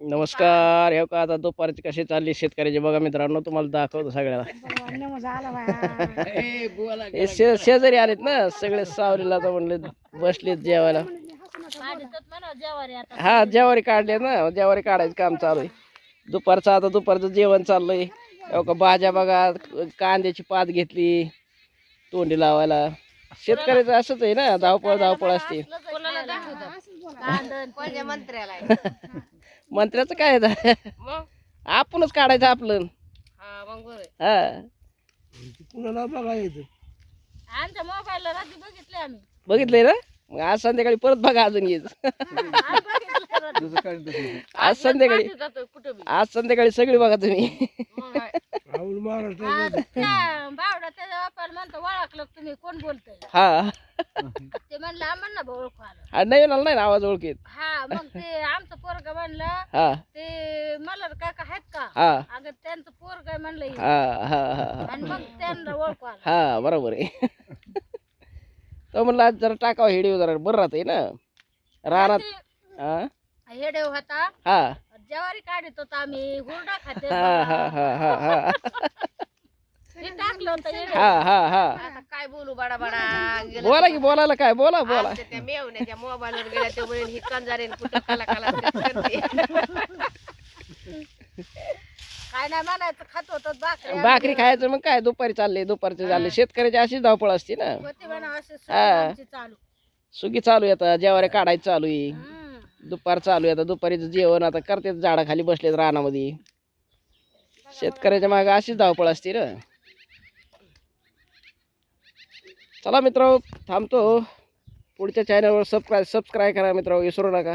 नमस्कार. हे का आता दुपारची कशी चालली शेतकऱ्याची बघा मित्रांनो तुम्हाला दाखवतो सगळ्याला. हे शे शेजारी आलेत ना सगळे सावरीला तर म्हणले बसलेत जेवायला. हा जेवारी काढले ना जेवारी काढायचं काम चालू आहे. दुपारचं आता दुपारचं जेवण चाललंय. हो का भाज्या बघा कांद्याची पात घेतली तोंडी लावायला. शेतकऱ्याचं असंच आहे ना धावपळ धावपळ असते. मंत्र्याला मंत्र्याचं काय आहे? मग? आपणच काढायचं आपलं. हा मग बरं हा. कुणाला बघायचं आमच्या मोबाईलला रात्री बघितले आम्ही. बघितलंय ना? मग आज संध्याकाळी परत बघा अजून येत आज बघितलं रात्री. आज संध्याकाळी. पाठवत जातो कुठं बी. आज संध्याकाळी सगळी बघा तुम्ही. मग काय. राहुल महाराष्ट्रात आज त्या बावडा त्याच्या बापाला म्हणतो ओळखलं का तुम्ही कोण बोलतय? हा. ते म्हणलं आम्हाला ना ओळखू आलं. हा नवीन आला नाही ना आवाज ओळखीत? हा मग ते आमचं पोरग म्हणलं हा. ते मला काका आहेत का? हा. अगं त्यांचं पोरग आहे म्हणलं हे. हा हा हा हा. आणि मग त्यांना ओळखू आलं. हा बरोबर आहे. तो म्हणला आज जरा टाकावं हेडिओ जरा बरं राहतंय ना. रानात हा हेडेव होता. हा. ज्वारी काढत होता आम्ही हुरडा खाते हा हा हा हा. हा ते टाकलं होतं हेडेव. हा हा हा. आता काय बोलू बडा बडा गेलं बोला की बोलायला काय? बोला बोला. आमच्या त्या मेवण्याच्या मोबाईल वर गेल्या ते म्हणे ही कंजारीन कुठं काला काला करते. काय नाही म्हणायचं खात होतं भाकरी भाकरी खायचं मग काय? दुपारी चालले दुपारचे चालले शेतकऱ्याची अशीच धावपळ असते ना. होती म्हणा असे हा. चालू. सुगी चालू आता. जेवारी काढायचं चालू आहे. हम्म. दुपार चालू आता. दुपारीचं जेवण आता करते झाडाखाली बसलेत रानामध्ये. शेतकऱ्याच्या मागे अशीच धावपळ असते ना. चला मित्र थांबतो. पुढच्या चॅनलवर सबक्राय सबस्क्राईब करा मित्र विसरू नका.